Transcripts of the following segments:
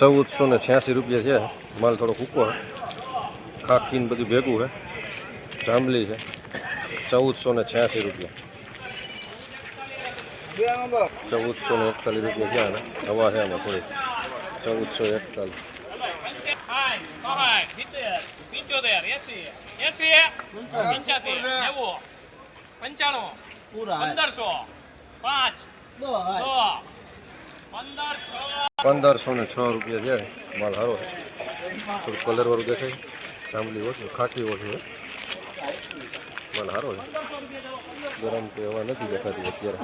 ચૌદસો ને છ્યાસી રૂપિયા છે. માલ થોડો કૂકો છે. ખાખીને બધું ભેગું છે. જાંબલી છે. ચૌદસો ને છ્યાસી રૂપિયા. ચૌદસો ને એકતાલીસ રૂપિયા છે આને. હવા છે આમાં થોડી. ચૌદસો એકતાલીસ. હાય, કહાય, સિત્તેર, પંચોતેર, એંસી, એંસી, પંચ્યાસી, નેવું, પંચાણું, પંદરસો, પાંચ, છ, પંદર, છ, પંદરસો ને છ રૂપિયા છે. માલ સારો છે. થોડું કલરવાળું દેખાય. જાંબલી ઓછી ખાટી ઓછી છે માલ સારો છે. ગરમ કે હવા નથી દેખાતી અત્યારે.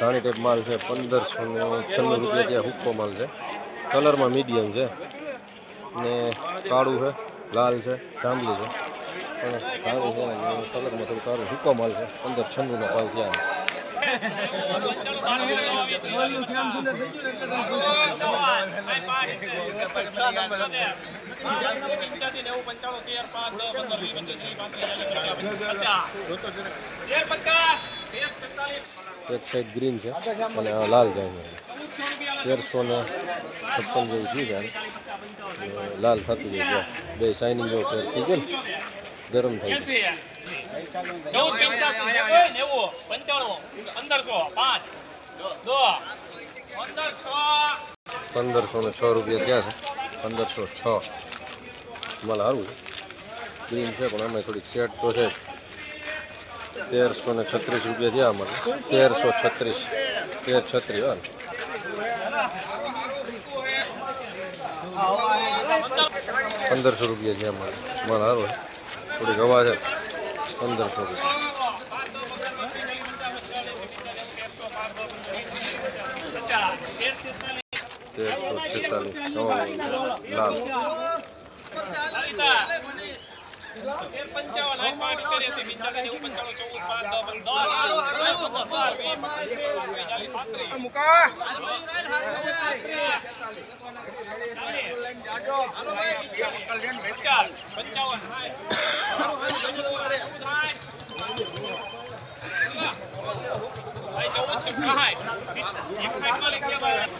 ધાણી માલ છે. પંદરસો ને છન્નું રૂપિયા ત્યાં હુક્કો માલ છે. કલરમાં મીડિયમ છે. ને કાળું છે, લાલ છે, જાંબલી છે. અને ધાણી છે ને કલરમાં થોડું કાળું સૂકો માલ છે. પંદર છન્નુંનો ભાવ ત્યાં એક સાઈડ ગ્રીન છે અને લાલ જાય તેરસો ને છપ્પન જેવું થયું જાય લાલ થતું જાય બે શાઇનિંગ જેવું ફેર થઈ ગયું ગરમ થઈ પંદરસો ને છ રૂપિયા ત્યાં છે? પંદરસો છ. માલ સારું ગ્રીન છે, પણ અમે થોડીક સેટ તો છે તેરસો ને છત્રીસ રૂપિયા થયા અમારે તેરસો છત્રીસ. તેર છત્રીસ, હા. પંદરસો રૂપિયા છે અમારે. માલ સારો થોડીક હવા છે. પંદરસો રૂપિયા. તેરસો લલિતા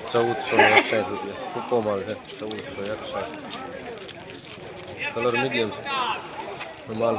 ચૌદસો ને એકસાઠ રૂપિયા ટૂંકો માલ છે ચૌદસો એકસાઠ કલર મીડિયમ છે માલ